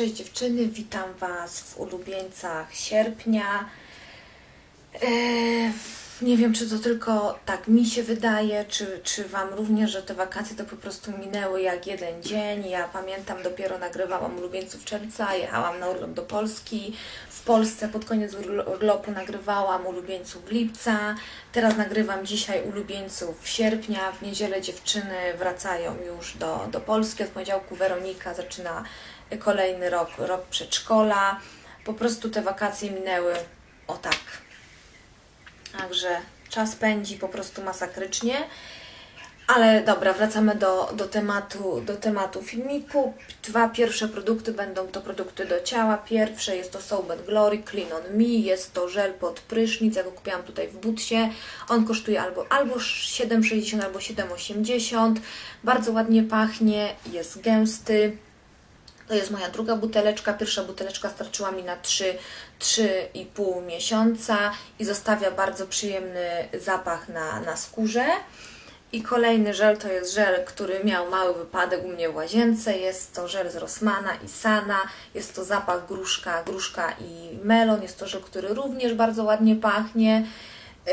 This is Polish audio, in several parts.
cześć dziewczyny, witam Was w ulubieńcach sierpnia. Eee, nie wiem, czy to tylko tak mi się wydaje, czy, czy Wam również, że te wakacje to po prostu minęły jak jeden dzień. Ja pamiętam, dopiero nagrywałam ulubieńców czerwca, jechałam na urlop do Polski. W Polsce pod koniec urlo- urlopu nagrywałam ulubieńców lipca. Teraz nagrywam dzisiaj ulubieńców sierpnia. W niedzielę dziewczyny wracają już do, do Polski. Od poniedziałku Weronika zaczyna kolejny rok, rok przedszkola. Po prostu te wakacje minęły o tak. Także czas pędzi po prostu masakrycznie. Ale dobra, wracamy do, do, tematu, do tematu filmiku. Dwa pierwsze produkty będą to produkty do ciała. Pierwsze jest to Soap Glory Clean on Me. Jest to żel pod prysznic. Ja go kupiłam tutaj w butsie. On kosztuje albo, albo 7,60 albo 7,80. Bardzo ładnie pachnie, jest gęsty. To jest moja druga buteleczka. Pierwsza buteleczka starczyła mi na 3, 3,5 miesiąca i zostawia bardzo przyjemny zapach na, na skórze. I kolejny żel to jest żel, który miał mały wypadek u mnie w łazience. Jest to żel z Rossmana i Sana. Jest to zapach gruszka, gruszka i melon. Jest to żel, który również bardzo ładnie pachnie.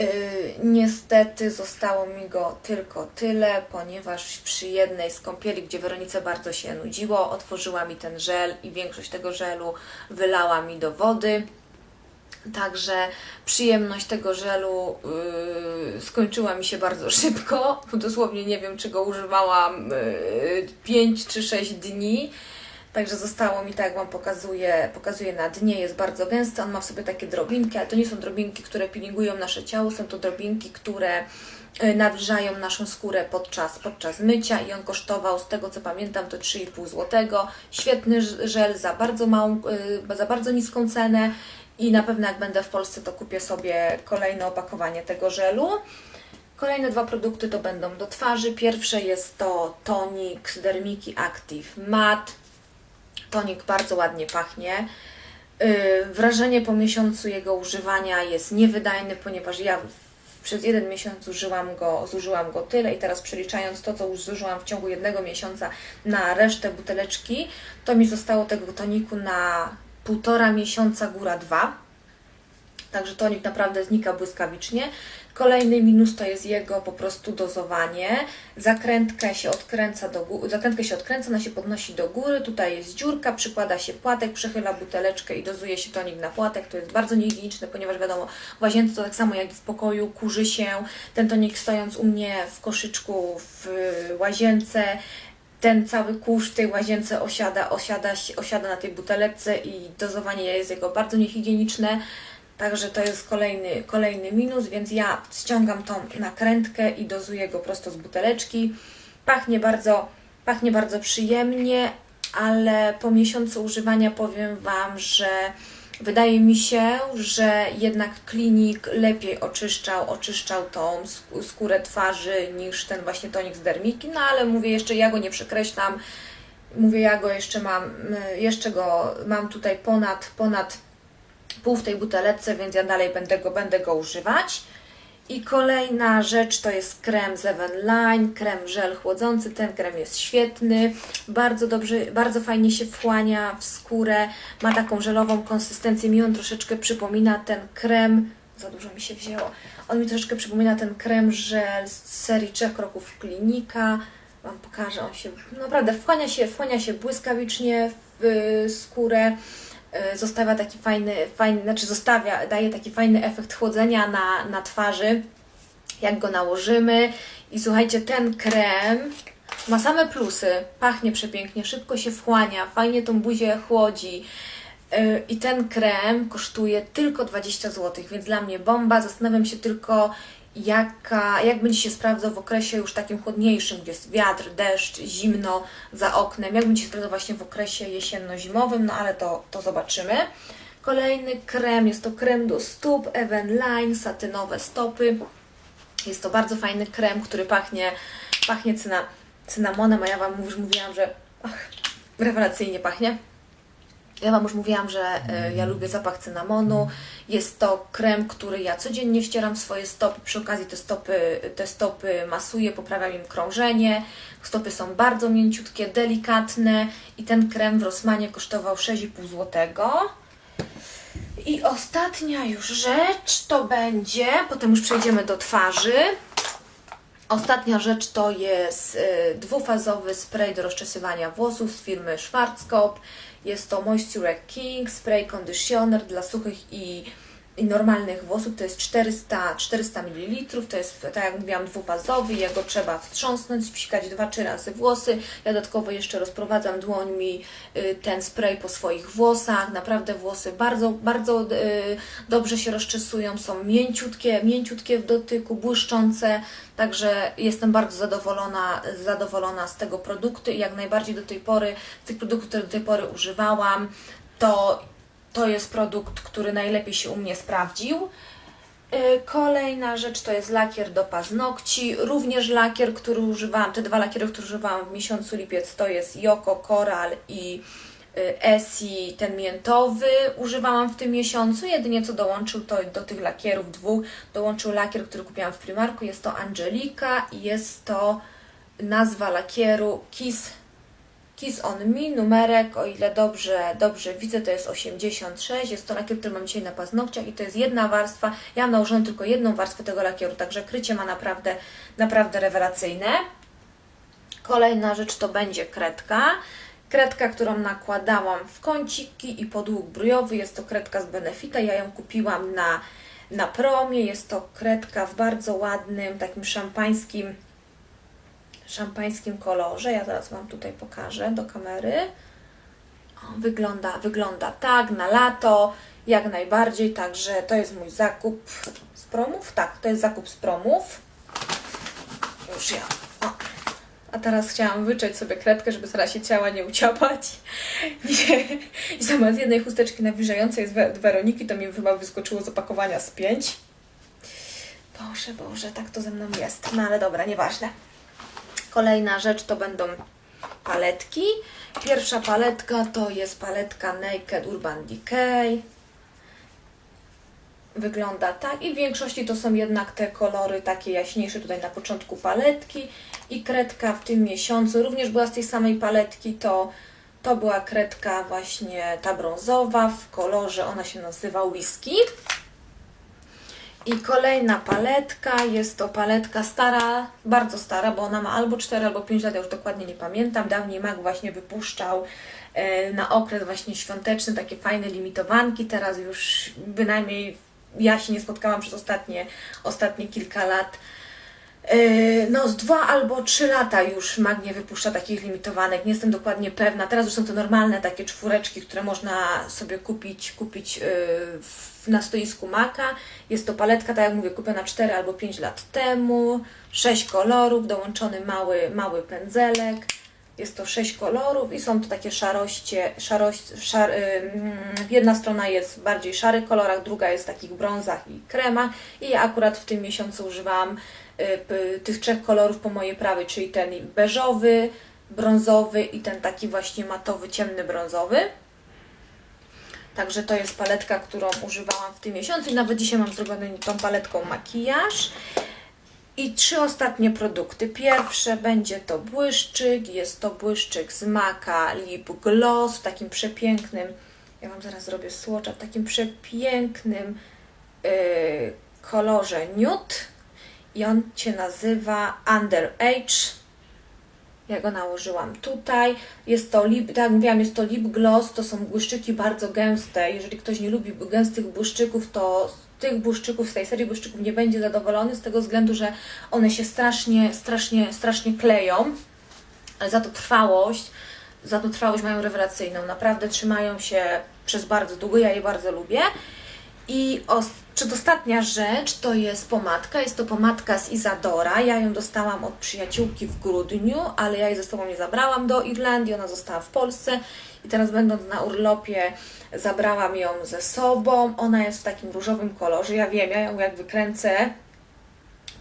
Yy, niestety zostało mi go tylko tyle, ponieważ przy jednej z kąpieli, gdzie Weronice bardzo się nudziło, otworzyła mi ten żel i większość tego żelu wylała mi do wody. Także przyjemność tego żelu yy, skończyła mi się bardzo szybko. Dosłownie nie wiem, czy go używałam yy, 5 czy 6 dni. Także zostało mi, tak jak Wam pokazuję, pokazuję na dnie, jest bardzo gęsty. On ma w sobie takie drobinki, ale to nie są drobinki, które peelingują nasze ciało, są to drobinki, które y, nawilżają naszą skórę podczas, podczas mycia i on kosztował, z tego co pamiętam, to 3,5 zł. Świetny żel za bardzo małą, y, za bardzo niską cenę i na pewno jak będę w Polsce, to kupię sobie kolejne opakowanie tego żelu. Kolejne dwa produkty to będą do twarzy. Pierwsze jest to tonik Dermiki Active Matte. Tonik bardzo ładnie pachnie. Yy, wrażenie po miesiącu jego używania jest niewydajny, ponieważ ja przez jeden miesiąc zużyłam go, zużyłam go tyle i teraz przeliczając to, co już zużyłam w ciągu jednego miesiąca na resztę buteleczki, to mi zostało tego toniku na półtora miesiąca, góra dwa. Także tonik naprawdę znika błyskawicznie. Kolejny minus to jest jego po prostu dozowanie. Zakrętkę się odkręca do góry, zakrętkę się odkręca, ona się podnosi do góry. Tutaj jest dziurka, przykłada się płatek, przechyla buteleczkę i dozuje się tonik na płatek. To jest bardzo niehigieniczne, ponieważ wiadomo, w łazience to tak samo jak w pokoju kurzy się. Ten tonik stojąc u mnie w koszyczku w łazience ten cały kurz w tej łazience osiada, osiada, osiada na tej buteleczce i dozowanie jest jego bardzo niehigieniczne. Także to jest kolejny, kolejny minus, więc ja ściągam tą nakrętkę i dozuję go prosto z buteleczki. Pachnie bardzo, pachnie bardzo przyjemnie, ale po miesiącu używania powiem Wam, że wydaje mi się, że jednak klinik lepiej oczyszczał, oczyszczał tą sk- skórę twarzy niż ten właśnie tonik z dermiki, no ale mówię jeszcze, ja go nie przekreślam. Mówię, ja go jeszcze mam, y, jeszcze go mam tutaj ponad, ponad pół w tej buteleczce, więc ja dalej będę go, będę go używać. I kolejna rzecz to jest krem Seven Line, krem żel chłodzący. Ten krem jest świetny, bardzo dobrze, bardzo fajnie się wchłania w skórę, ma taką żelową konsystencję, mi on troszeczkę przypomina ten krem, za dużo mi się wzięło, on mi troszeczkę przypomina ten krem żel z serii trzech kroków klinika. Wam pokażę, on się naprawdę wchłania się, wchłania się błyskawicznie w y, skórę zostawia taki fajny, fajny, znaczy zostawia, daje taki fajny efekt chłodzenia na, na twarzy, jak go nałożymy. I słuchajcie, ten krem ma same plusy, pachnie przepięknie, szybko się wchłania, fajnie tą buzię chłodzi. Yy, I ten krem kosztuje tylko 20 zł, więc dla mnie bomba. Zastanawiam się tylko, jaka, jak będzie się sprawdzał w okresie już takim chłodniejszym, gdzie jest wiatr, deszcz, zimno za oknem, jak będzie się sprawdzał właśnie w okresie jesienno-zimowym, no ale to, to zobaczymy. Kolejny krem, jest to krem do stóp Even Line, satynowe stopy. Jest to bardzo fajny krem, który pachnie, pachnie cyna, cynamonem, a ja Wam już mówiłam, że ach, rewelacyjnie pachnie. Ja Wam już mówiłam, że e, ja lubię zapach cynamonu. Jest to krem, który ja codziennie wcieram w swoje stopy. Przy okazji te stopy, te stopy masuję, poprawiam im krążenie. Stopy są bardzo mięciutkie, delikatne i ten krem w Rossmanie kosztował 6,5 zł. I ostatnia już rzecz to będzie, potem już przejdziemy do twarzy. Ostatnia rzecz to jest y, dwufazowy spray do rozczesywania włosów z firmy Schwarzkopf. Jest to Moisture King Spray Conditioner dla suchych i, normalnych włosów. To jest 400, 400 ml. To jest, tak jak mówiłam, dwufazowy. Jego trzeba wstrząsnąć, psikać dwa, trzy razy włosy. Ja dodatkowo jeszcze rozprowadzam dłońmi y, ten spray po swoich włosach. Naprawdę włosy bardzo, bardzo y, dobrze się rozczesują. Są mięciutkie, mięciutkie w dotyku, błyszczące. Także jestem bardzo zadowolona, zadowolona z tego produktu i jak najbardziej do tej pory, z tych produktów, które do tej pory używałam, to, to jest produkt, który najlepiej się u mnie sprawdził. Yy, Kolejna rzecz to jest lakier do paznokci. Również lakier, który używałam, te dwa lakiery, które używałam w miesiącu lipiec, to jest Joko Coral i y, Esi, ten miętowy używałam w tym miesiącu. Jedynie co dołączył to do tych lakierów dwóch, dołączył lakier, który kupiłam w Primarku. Jest to Angelika i jest to nazwa lakieru Kiss, Kiss on Me, numerek, o ile dobrze, dobrze widzę, to jest 86. Jest to lakier, który mam dzisiaj na paznokciach i to jest jedna warstwa. Ja mam nałożoną tylko jedną warstwę tego lakieru, także krycie ma naprawdę, naprawdę rewelacyjne. Kolejna rzecz to będzie kredka. Kredka, którą nakładałam w kąciki i podłóg brójowy. Jest to kredka z Benefita. Ja ją kupiłam na, na promie. Jest to kredka w bardzo ładnym, takim szampańskim, szampańskim kolorze. Ja zaraz Wam tutaj pokażę do kamery. O, wygląda, wygląda tak na lato, jak najbardziej. Także to jest mój zakup z promów. Tak, to jest zakup z promów. Już ja. O. A teraz chciałam wyczeć sobie kredkę, żeby zaraz się ciała nie uciapać. Nie. I zamiast jednej chusteczki nawilżającej z We- Weroniki, to mi chyba wyskoczyło z opakowania z pięć. Boże, Boże, tak to ze mną jest. No ale dobra, nieważne. Kolejna rzecz to będą paletki. Pierwsza paletka to jest paletka Naked Urban Decay. Wygląda tak i w większości to są jednak te kolory takie jaśniejsze tutaj na początku paletki i kredka w tym miesiącu również była z tej samej paletki, to, to była kredka właśnie ta brązowa w kolorze, ona się nazywa Whisky. I kolejna paletka, jest to paletka stara, bardzo stara, bo ona ma albo 4, albo 5 lat, ja już dokładnie nie pamiętam. Dawniej Mac właśnie wypuszczał e, na okres właśnie świąteczny takie fajne limitowanki, teraz już bynajmniej ja się nie spotkałam przez ostatnie, ostatnie kilka lat. Yy, No, z dwa albo trzy lata już Mag nie wypuszcza takich limitowanek, nie jestem dokładnie pewna. Teraz już są to normalne takie czwóreczki, które można sobie kupić, kupić yy, w, na stoisku Maka. Jest to paletka, tak jak mówię, kupiona 4 albo 5 lat temu. 6 kolorów, dołączony mały, mały pędzelek. Jest to 6 kolorów i są to takie szaroście, szarość, szar, ym, jedna strona jest w bardziej szarych kolorach, druga jest w takich brązach i kremach i ja akurat w tym miesiącu używałam p- tych trzech kolorów po mojej prawej, czyli ten beżowy, brązowy i ten taki właśnie matowy, ciemny brązowy. Także to jest paletka, którą używałam w tym miesiącu i nawet dzisiaj mam zrobiony tą paletką makijaż. I trzy ostatnie produkty. Pierwsze będzie to błyszczyk. Jest to błyszczyk z Maka Lip Gloss w takim przepięknym, ja Wam zaraz zrobię swatcha, w takim przepięknym yy, kolorze nude. I on się nazywa Underage. Ja go nałożyłam tutaj. Jest to lip, tak jak mówiłam, jest to lip gloss, to są błyszczyki bardzo gęste. Jeżeli ktoś nie lubi gęstych błyszczyków, to z tych błyszczyków, z tej serii błyszczyków nie będzie zadowolony z tego względu, że one się strasznie, strasznie, strasznie kleją. Ale za to trwałość, za to trwałość mają rewelacyjną. Naprawdę trzymają się przez bardzo długo, ja je bardzo lubię. I os- przedostatnia rzecz to jest pomadka. Jest to pomadka z Izadora. Ja ją dostałam od przyjaciółki w grudniu, ale ja jej ze sobą nie zabrałam do Irlandii. Ona została w Polsce i teraz będąc na urlopie zabrałam ją ze sobą. Ona jest w takim różowym kolorze. Ja wiem, ja ją jak wykręcę,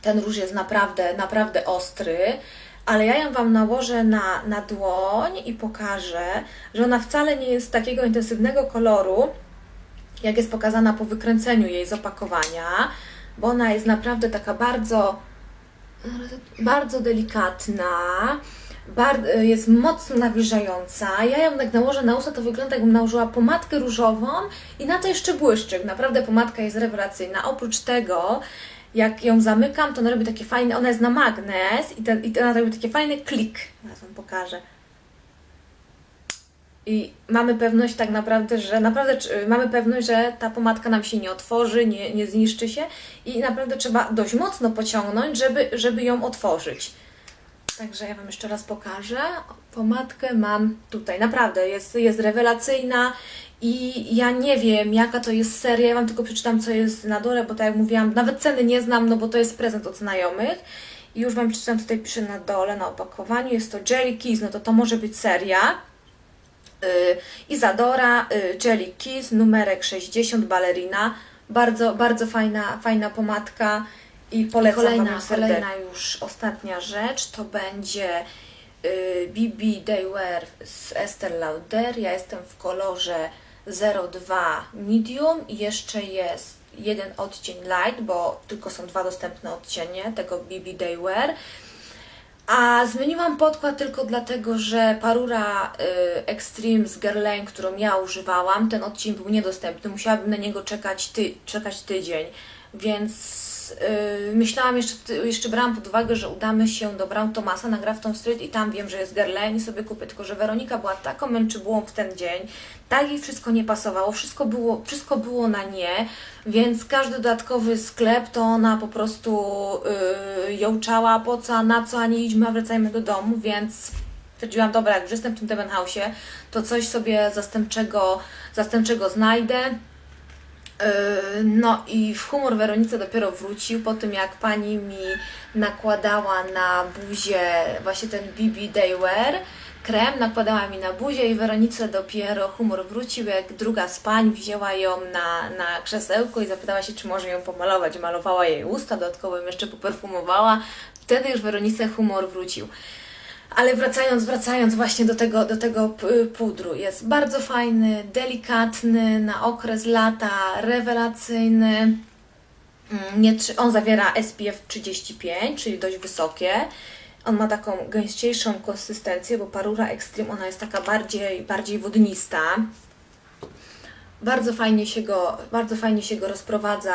ten róż jest naprawdę, naprawdę ostry, ale ja ją Wam nałożę na, na dłoń i pokażę, że ona wcale nie jest takiego intensywnego koloru, jak jest pokazana po wykręceniu jej z opakowania, bo ona jest naprawdę taka bardzo, bardzo delikatna, jest mocno nawilżająca. Ja ją jak nałożę na usta, to wygląda jakbym nałożyła pomadkę różową i na to jeszcze błyszczyk. Naprawdę pomadka jest rewelacyjna. Oprócz tego, jak ją zamykam, to ona robi takie fajne, ona jest na magnes i, ten, i ona robi taki fajny klik. Zaraz Wam pokażę. I mamy pewność tak naprawdę, że naprawdę mamy pewność, że ta pomadka nam się nie otworzy, nie, nie zniszczy się i naprawdę trzeba dość mocno pociągnąć, żeby, żeby ją otworzyć. Także ja Wam jeszcze raz pokażę. Pomadkę mam tutaj. Naprawdę jest, jest rewelacyjna i ja nie wiem jaka to jest seria. Ja Wam tylko przeczytam co jest na dole, bo tak jak mówiłam, nawet ceny nie znam, no bo to jest prezent od znajomych. I już Wam przeczytam, tutaj piszę na dole, na opakowaniu. Jest to Jelly Kiss, no to to może być seria. Y, Izadora, y, Jelly Kiss, numerek 60, balerina. Bardzo, bardzo fajna, fajna pomadka i polecam Kolejna, Wam serdecznie. Kolejna już ostatnia rzecz to będzie y, BB Daywear z Estée Lauder. Ja jestem w kolorze 02 medium i jeszcze jest jeden odcień light, bo tylko są dwa dostępne odcienie tego BB Daywear. A zmieniłam podkład tylko dlatego, że parura y, Extreme z Guerlain, którą ja używałam, ten odcień był niedostępny. Musiałabym na niego czekać, ty, czekać tydzień. Więc y, myślałam jeszcze, jeszcze brałam pod uwagę, że udamy się do Brown Thomasa na Grafton Street i tam wiem, że jest Guerlain i sobie kupię. Tylko, że Weronika była taką męczybułą w ten dzień, tak jej wszystko nie pasowało, wszystko było, wszystko było na nie, więc każdy dodatkowy sklep to ona po prostu yy, jączała, po co, na co, a nie idźmy, a wracajmy do domu, więc stwierdziłam, dobra, jak już jestem w tym Debenhausie, to coś sobie zastępczego, zastępczego znajdę. Yy, No i w humor Weronice dopiero wrócił po tym, jak pani mi nakładała na buzię właśnie ten BB Daywear krem, nakładała mi na buzię i Weronice dopiero humor wrócił, jak druga z pań wzięła ją na, na krzesełko i zapytała się, czy może ją pomalować. Malowała jej usta, dodatkowo ją jeszcze poperfumowała. Wtedy już Weronice humor wrócił. Ale wracając, wracając właśnie do tego, do tego pudru, jest bardzo fajny, delikatny, na okres lata, rewelacyjny. Mm, Nie, on zawiera SPF 35, czyli dość wysokie. On ma taką gęściejszą konsystencję, bo parura Extreme ona jest taka bardziej, bardziej wodnista. Bardzo fajnie się go, bardzo fajnie się go rozprowadza,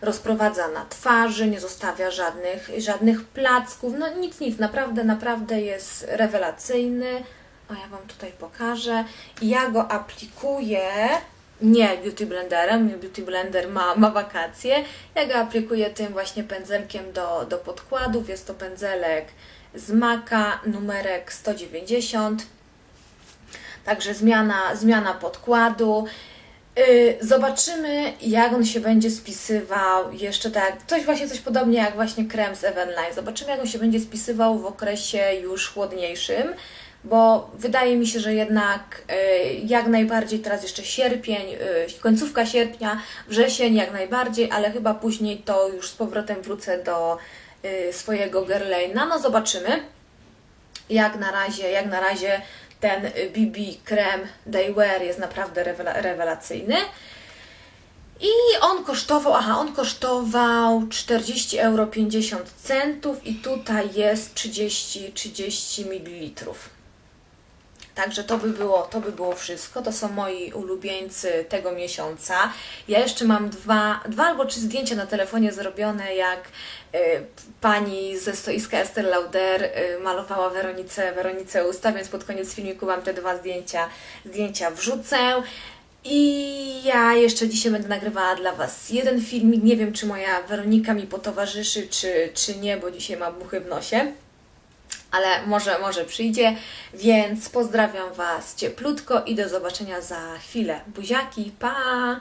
rozprowadza na twarzy, nie zostawia żadnych, żadnych placków, no nic, nic, naprawdę, naprawdę jest rewelacyjny. O, ja Wam tutaj pokażę. Ja go aplikuję nie Beauty Blenderem, Beauty Blender ma, ma wakacje. Ja go aplikuję tym właśnie pędzelkiem do, do podkładów. Jest to pędzelek z Maka, numerek 190. Także zmiana, zmiana podkładu. Yy, Zobaczymy, jak on się będzie spisywał jeszcze tak, coś właśnie coś podobnie jak właśnie krem z Evenline. Zobaczymy, jak on się będzie spisywał w okresie już chłodniejszym, bo wydaje mi się, że jednak yy, jak najbardziej teraz jeszcze sierpień, yy, końcówka sierpnia, wrzesień jak najbardziej, ale chyba później to już z powrotem wrócę do swojego Guerlaina. No zobaczymy jak na razie, jak na razie ten y, BB krem Daywear jest naprawdę rewela- rewelacyjny. I on kosztował, aha, on kosztował 40 euro 50 centów i tutaj jest 30, 30 ml. Także to by, było, to by było wszystko. To są moi ulubieńcy tego miesiąca. Ja jeszcze mam dwa, dwa albo trzy zdjęcia na telefonie zrobione, jak y, pani ze stoiska Esther Lauder y, malowała Weronice, Weronice usta, więc pod koniec filmiku Wam te dwa zdjęcia, zdjęcia wrzucę. I ja jeszcze dzisiaj będę nagrywała dla Was jeden filmik. Nie wiem, czy moja Weronika mi potowarzyszy, czy, czy nie, bo dzisiaj ma buchy w nosie ale może, może przyjdzie, więc pozdrawiam Was cieplutko i do zobaczenia za chwilę. Buziaki, pa!